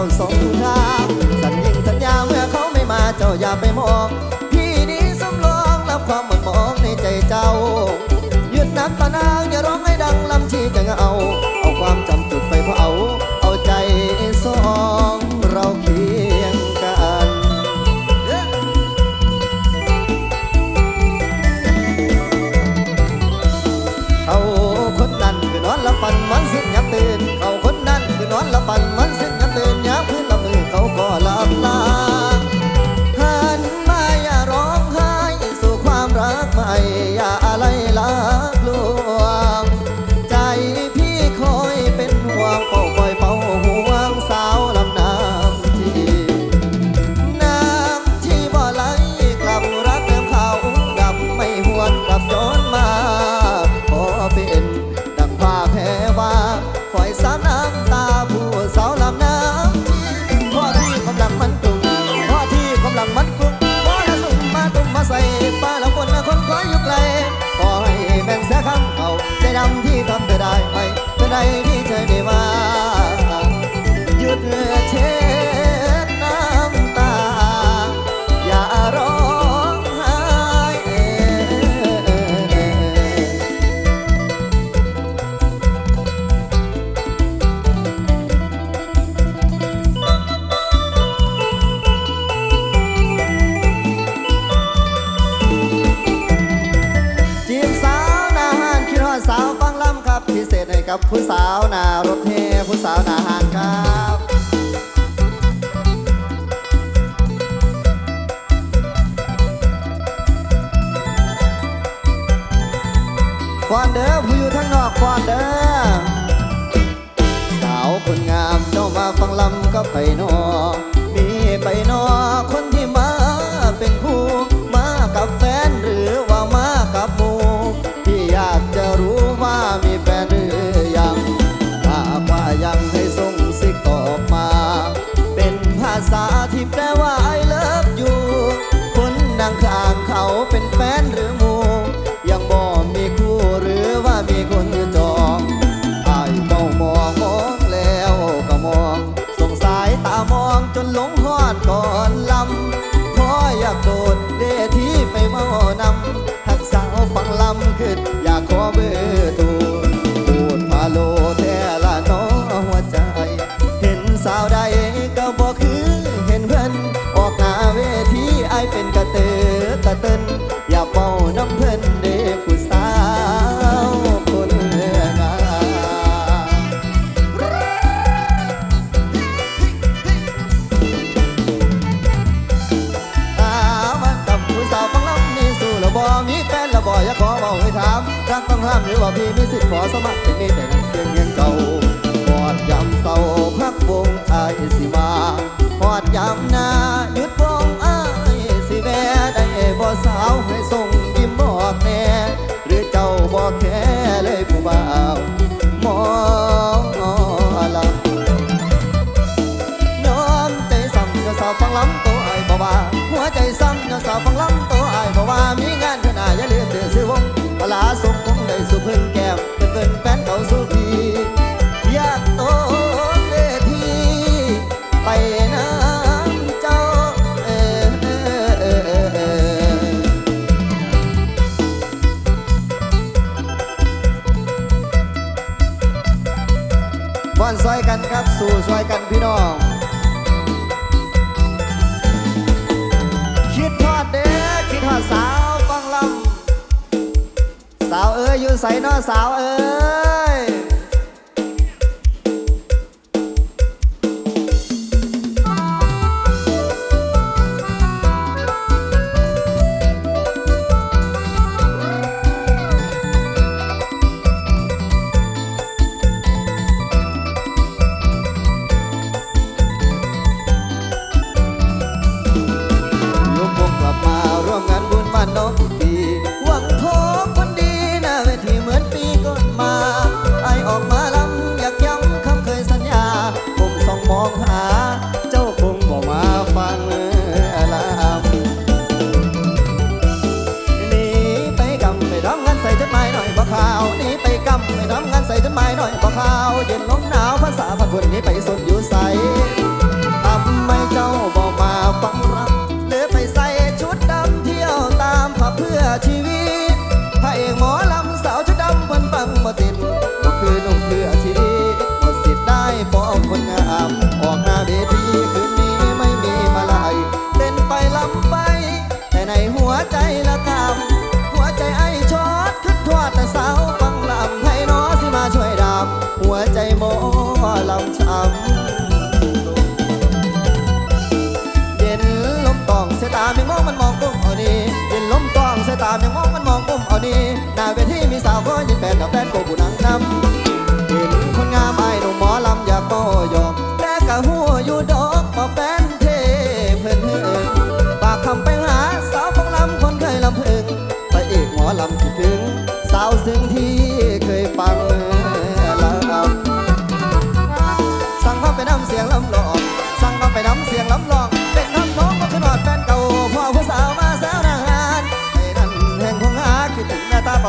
าสมทางสัญญิงสัญญาเมื่อเขาไม่มาเจ้าอย่าไปมอง ที่นี้สำรองรับความหมดมองในใจเจ้าหยุดน้ำตานางอย่าร้อง Allah กับผู้สาวนารถเทผู้สาวนาห่างครับฟอนเด้อผู้อยู่ทั้งนอกฟอนเด้อสาวคนงามเจ้ามาฟังลำก็ไปนอก baby. าวฟังล้ำตัวไอ้บ่ว่าหัวใจซ้ำยอดสาวฟังล้ำตัวไอ้บ่ว่ามีงานขนาอย่าลืมเตือนซื้อวงปลาส่งคงได้สุพึ่งแก้มเป็นเกินแฟนเก่าสุพีอยากโตเวทีไปนะฟ้อนซอยกันครับสู่ซอยกันพี่น้อง ใส่นอสาวเอ้ย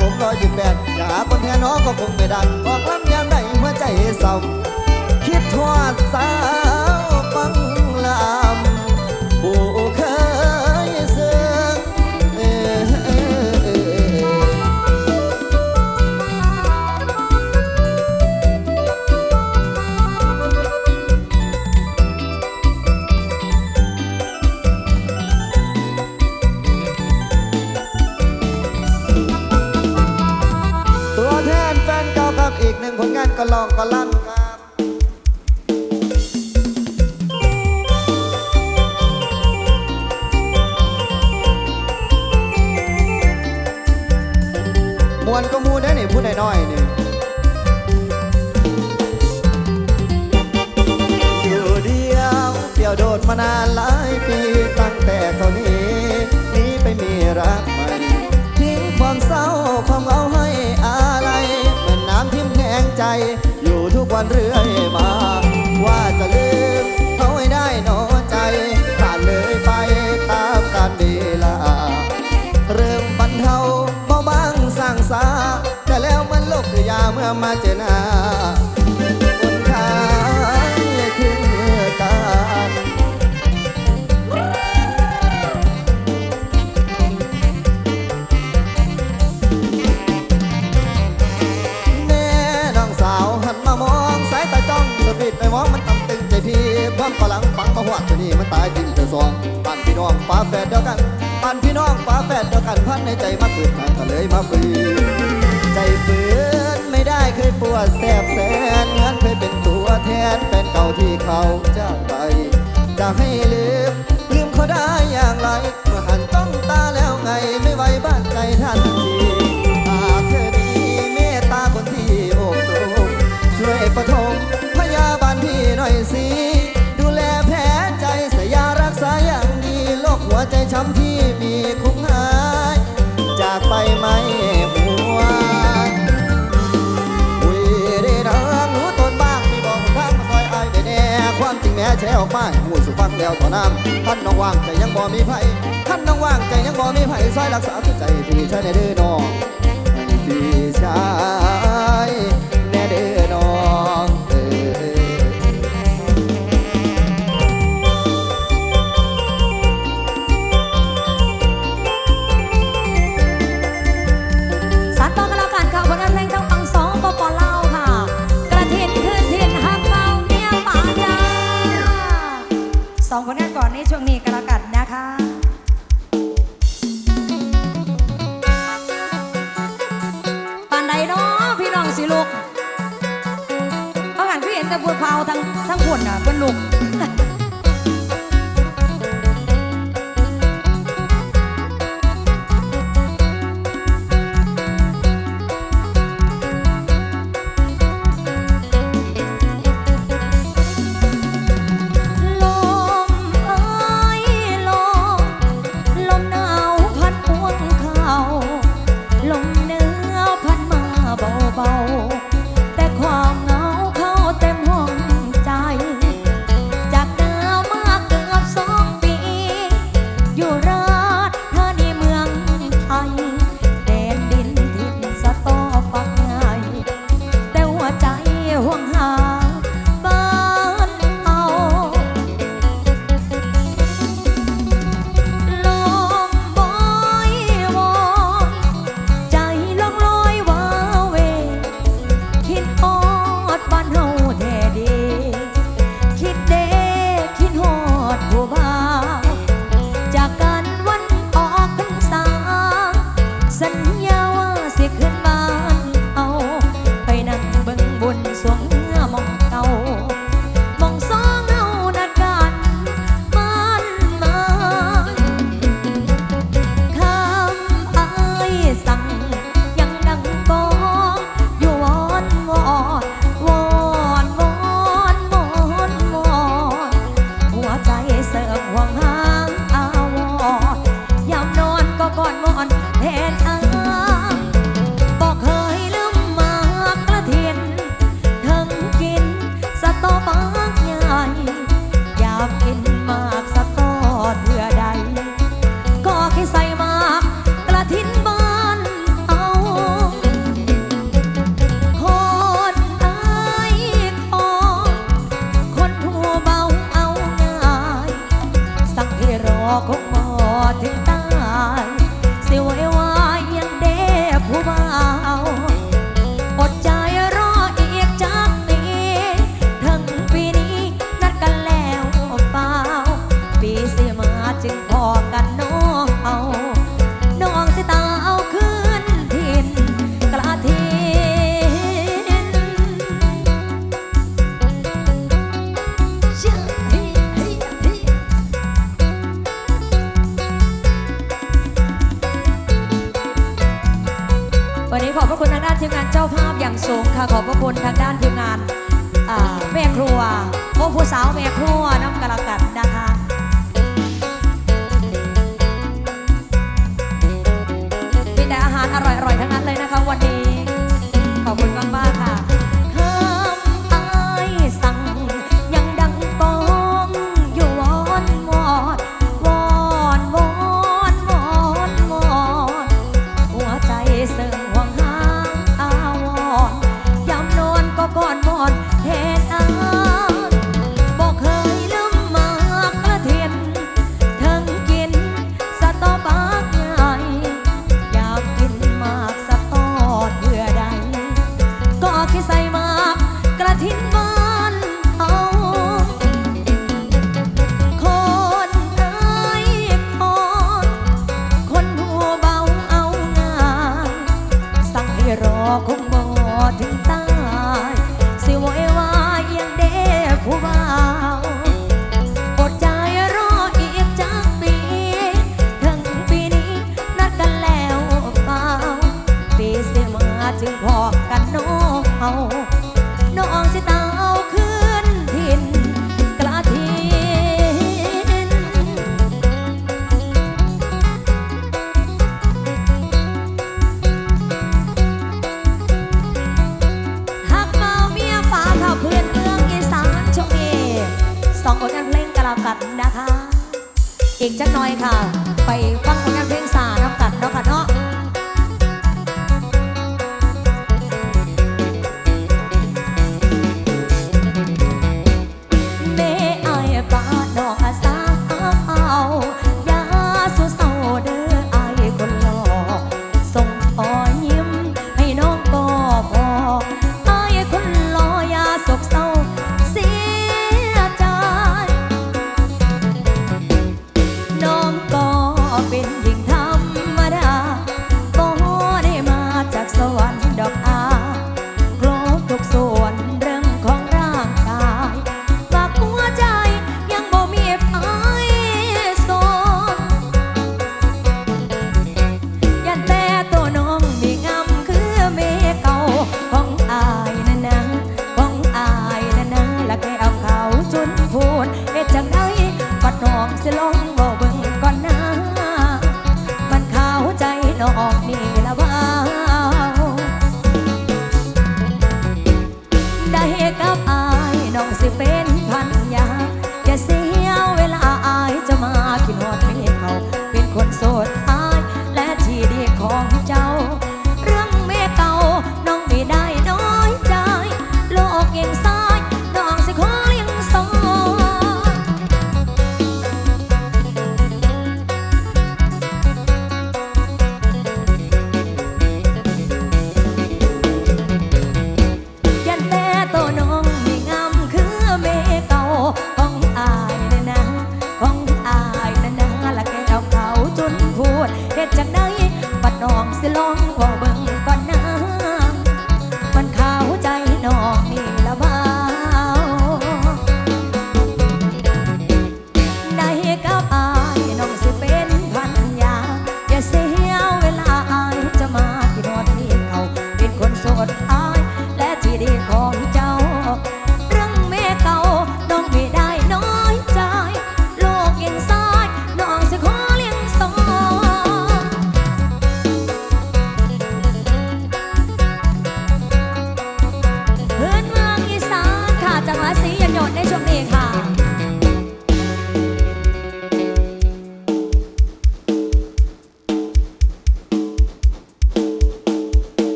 สมร้อยยี่แปดอย่าหาคนแทนน้องก็คงไม่ดังบอกลำยามใดหัวใจเศร้าคิดทอดสาานานหลายปีตั้งแต่เขานี้นี้ไปมีรักใหม่ทิ้งความเศร้าความเอาให้อะไรเหมือนน้ำทิ่มแทงใจ อยู่ทุกวันเรื่อยมา ว่าจะลืมเขาให้ได้นอใจผ่านเลยไปตามกาลเวลา เริ่มบรรเทาเบาบางสั่งสาแต่แล้วมันลบยาเมื่อมาเจอหน้า วดตัวนี้มันตายดินเดือดซองปั่นพี่น้องฝาแฝดเดียวกันปั่นพี่น้องฝาแฝดเดียวกันพันในใจมาเกิดมาก็เลมาฝืนใจเฝืนไม่ได้เคยปวดแสบแสนเหมือนเคยเป็นตัวแทนแฟนเก่าที่เขาจากไปจะให้ลืมลืมเขาได้ แซวป้ายหูสุฟังแล้วต่อน้ำท่านน้องว่างใจยังบ่มีไผท่านน้องว่างใจยังบ่มีไผซอยรักษาทุกใจพี่ชายในเด้อน้องพี่ชาย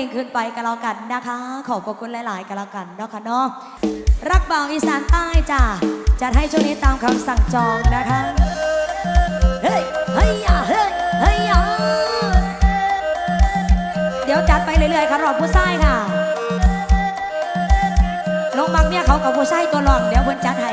ิ่งขึ้นไปกันแล้วกันนะคะ ขอบคุณหลาย ๆกันแล้วกันเนาะค่ะเนาะรักเบาอีสานใต้จ้าจัดให้ช่วงนี้ตามคำสั่งจองนะคะเฮ้ยเฮ้ยอะเฮ้ยเฮ้ยอะเดี๋ยวจัดไปเรื่อย ๆ ค่ะรอผู้ชายค่ะน้องมักเนี่ยเขากับผู้ชายตัวรองเดี๋ยวเพิ่นจัดให้